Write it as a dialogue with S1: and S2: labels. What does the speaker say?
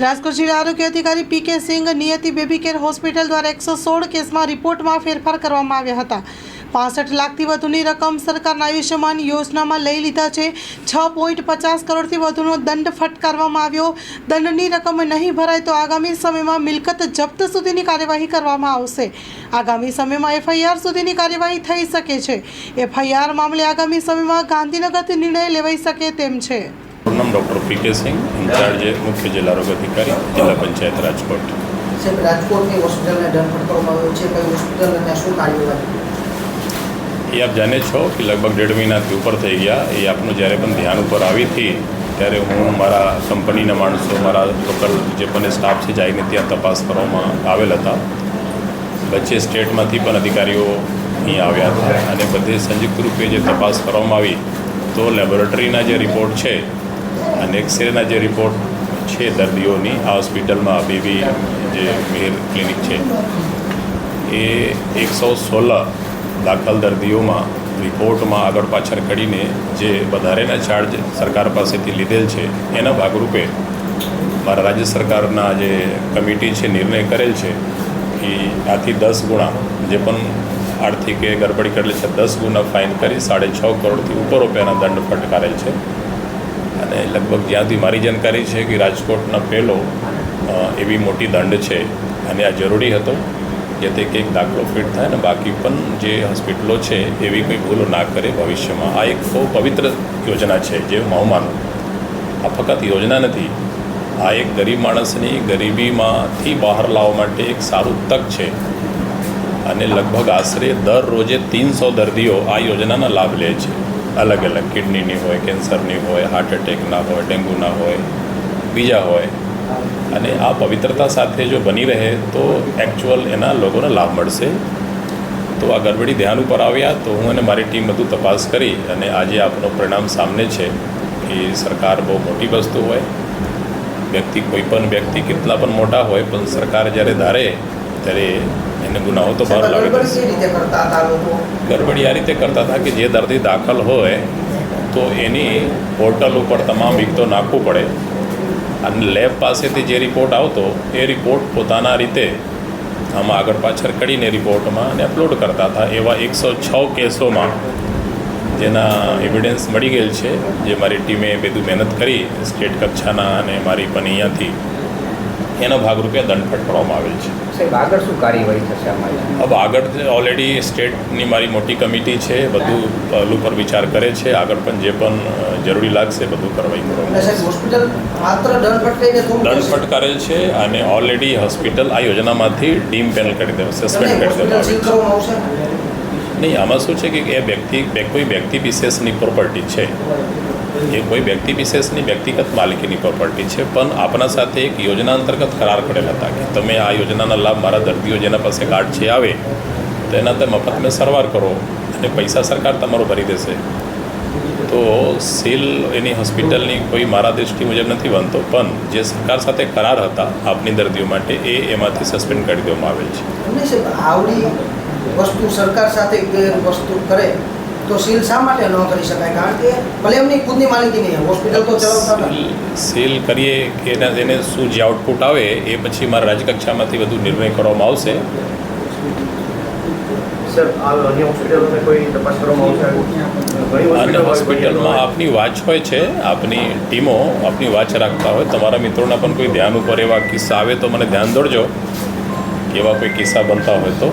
S1: રાજકોટ જિલ્લા આરોગ્ય અધિકારી P K Singh Niyati baby care hospital દ્વારા એકસો સોળ કેસમાં રિપોર્ટમાં ફેરફાર કરવામાં આવ્યા હતા. પાસઠ લાખથી વધુની રકમ સરકારના આયુષ્યમાન યોજનામાં લઈ લીધા છે. છ પોઈન્ટ પચાસ કરોડથી વધુનો દંડ ફટકારવામાં આવ્યો. દંડની રકમ નહીં ભરાય તો આગામી સમયમાં મિલકત જપ્ત સુધીની કાર્યવાહી કરવામાં આવશે. આગામી સમયમાં એફઆઈઆર સુધીની કાર્યવાહી થઈ શકે છે. એફઆઈઆર મામલે આગામી સમયમાં ગાંધીનગરથી નિર્ણય લેવાઈ શકે તેમ છે.
S2: નામ ડૉક્ટર પી કે સિંહ ઇન્ચાર્જ મુખ્ય જિલ્લા આરોગ્ય અધિકારી જિલ્લા પંચાયત રાજકોટ.
S3: સાહેબ રાજકોટની હોસ્પિટલને દંડ ફટકારવામાં આવ્યો છે. કઈ હોસ્પિટલ અને શું કાર્યવાહી?
S2: એ આપ જાણે છો કે લગભગ દેઢ મહિનાથી ઉપર થઈ ગયા. એ આપનું જ્યારે પણ ધ્યાન ઉપર આવી હતી ત્યારે હું મારા કંપનીના માણસો મારા લોકલ જે પણ સ્ટાફ છે જઈને ત્યાં તપાસ કરવામાં આવેલ હતા. વચ્ચે સ્ટેટમાંથી પણ અધિકારીઓ અહીં આવ્યા હતા. અને બધે સંયુક્ત રૂપે જે તપાસ કરવામાં આવી તો લેબોરેટરીના જે રિપોર્ટ છે અને એક્સરેના જે રિપોર્ટ છે દર્દીઓની, આ હોસ્પિટલમાં બીબી જે મેર ક્લિનિક છે, એ એકસો સોળ દાખલ દર્દીઓમાં રિપોર્ટમાં આગળ પાછળ કરીને જે વધારેના ચાર્જ સરકાર પાસેથી લીધેલ છે, એના ભાગરૂપે મારા રાજ્ય સરકારના જે કમિટી છે, નિર્ણય કરેલ છે કે આથી દસ ગુણા, જે પણ આર્થિક એ ગડબડી કરેલી છે, દસ ગુણા ફાઇન કરી સાડે છ કરોડથી ઉપર રૂપિયાના દંડ ફટકારેલ છે. અને લગભગ જ્યાંથી મારી જાણકારી છે કે રાજકોટના પહેલો એવી મોટી દંડ છે. અને આ જરૂરી હતો જેથી કંઈક દાખલો ફિટ થાય અને બાકી પણ જે હોસ્પિટલો છે એવી કોઈ ભૂલો ના કરે ભવિષ્યમાં. આ એક બહુ પવિત્ર યોજના છે જે હું માનું. આ ફક્ત યોજના નથી, આ એક ગરીબ માણસની ગરીબીમાંથી બહાર લાવવા માટે એક સારું તક છે. અને લગભગ આશરે દર રોજે તીનસો દર્દીઓ આ યોજનાના લાભ લે છે. અલગ અલગ કિડનીની હોય, કેન્સરની હોય હાર્ટ એટેકના હોય, ડેન્ગ્યુના હોય, બીજા હોય. અને આ પવિત્રતા સાથે જો બની રહે તો એકચ્યુઅલ એના લોકોને લાભ મળશે. તો આ ગડબડી ધ્યાન ઉપર આવ્યા તો હું અને મારી ટીમ બધું તપાસ કરી અને આજે આપનો પરિણામ સામને છે કે સરકાર બહુ મોટી વસ્તુ હોય. વ્યક્તિ કોઈ પણ વ્યક્તિ કેટલા પણ મોટા હોય, પણ સરકાર જ્યારે ધારે ત્યારે એને ગુનાઓ તો બહાર લાગે
S3: ગડબડી
S2: આ રીતે કરતા હતા કે જે દર્દી દાખલ હોય તો એની પોર્ટલ ઉપર તમામ વિગતો નાખવું પડે. અને લેબ પાસેથી જે રિપોર્ટ આવતો એ રિપોર્ટ પોતાના રીતે આમાં આગળ પાછળ કરીને રિપોર્ટમાં અને અપલોડ કરતા હતા. એવા એકસો છ કેસોમાં જેના એવિડન્સ મળી ગયેલ છે જે મારી ટીમે બધું મહેનત કરી સ્ટેટ કક્ષાના અને મારી પણ અહીંયાથી એના ભાગરૂપે દંડ ફટકારવામાં આવેલ છે.
S4: સાહેબ આગળ શું કાર્યવાહી થશે અમારી
S2: હવે આગળ ઓલરેડી સ્ટેટની મારી મોટી કમિટી છે બધું પહેલું પર વિચાર કરે છે. આગળ પણ જે પણ જરૂરી લાગશે બધું કરવાઈ કરવામાં
S3: સાહેબ હોસ્પિટલ દંડ ફટકાઈને થોડું
S2: દંડ ફટકારેલ છે અને ઓલરેડી હોસ્પિટલ આ યોજનામાંથી ડીમ પેનલ કરી દેવા સસ્પેન્ડ કરી દેવામાં આવી છે. નહીં, આમાં શું છે કે એ વ્યક્તિ કોઈ વ્યક્તિ વિશેષની પ્રોપર્ટી છે. એ કોઈ વ્યક્તિ વિશેષની વ્યક્તિગત માલિકીની પ્રોપર્ટી છે, પણ આપણા સાથે એક યોજના અંતર્ગત કરાર કરેલા હતા કે તમે આ યોજનાના લાભ મારા દર્દીઓ જેના પાસે કાર્ડ છે આવે, તો એના તમે મફત મેં સારવાર કરો અને પૈસા સરકાર તમારો ભરી દેશે. તો સીલ એની હોસ્પિટલની કોઈ મારા દૃષ્ટિ મુજબ નથી બનતો, પણ જે સરકાર સાથે કરાર હતા આપની દર્દીઓ માટે, એ એમાંથી સસ્પેન્ડ કરી દેવામાં આવેલ છે.
S3: વસ્તુ સરકાર સાથે વસ્તુ કરે તો સીલ શા માટે ન કરી શકાય? કારણ કે ભલે એમની ખુદની માલિકી નહીં હોસ્પિટલ તો ચલાવતા
S2: સીલ સીલ કરીએ કે એના એને શું જે આઉટપુટ આવે એ પછી મારા રાજ્યકક્ષામાંથી બધું નિર્ણય કરવામાં આવશે. અને હોસ્પિટલમાં આપની વાચ હોય છે આપની ટીમો આપની વાચ રાખતા હોય. તમારા મિત્રોના પણ કોઈ ધ્યાન ઉપર એવા કિસ્સા આવે તો મને ધ્યાન દોડજો એવા કોઈ કિસ્સા બનતા હોય તો.